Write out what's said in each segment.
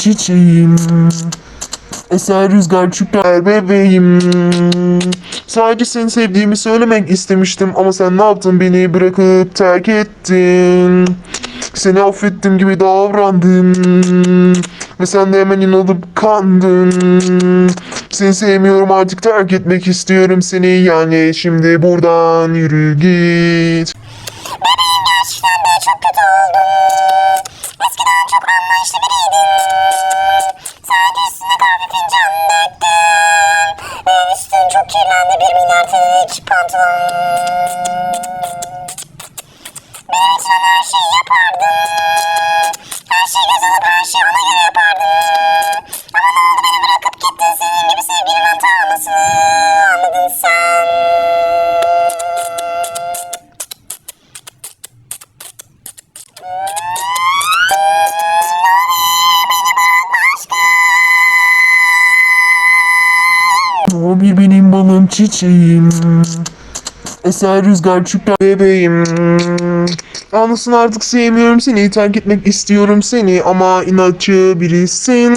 çiçeğim. Eser rüzgar çüper bebeğim. Sadece seni sevdiğimi söylemek istemiştim ama sen ne yaptın beni bırakıp terk ettin? Seni affettim gibi davrandım Ve sen de hemen inanıp kandın. Seni sevmiyorum artık terk etmek istiyorum seni. Yani şimdi buradan yürü git bir milyardelik pantolon. O bir benim balım çiçeğim. Eser rüzgar çüper bebeğim. Anlasın artık sevmiyorum seni Terk etmek istiyorum seni. Ama inatçı birisin.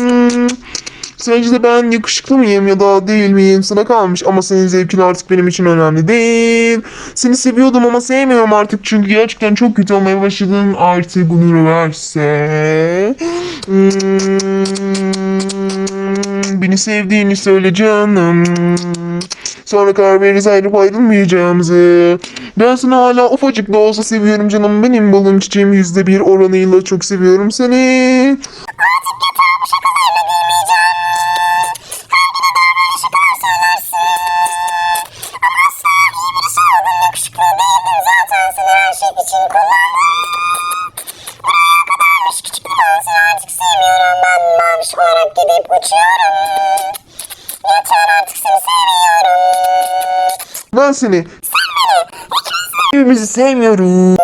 Sence de ben yakışıklı mıyım ya da değil miyim? Sana kalmış ama senin zevkin artık benim için önemli değil. Seni seviyordum ama sevmiyorum artık çünkü gerçekten çok kötü olmaya başladın. Artık üniversite. Hmm, beni sevdiğini söyle canım. Sonra karar veririz ayrılıp ayrılmayacağımızı. Ben seni hala ufacık da olsa seviyorum canım. Benim balım çiçeğim yüzde bir oranıyla çok seviyorum seni. Gidip uçuyorum. Yeter artık seni sevmiyorum. Ben seni Sen beni ikimiz birbirimizi sevmiyorum.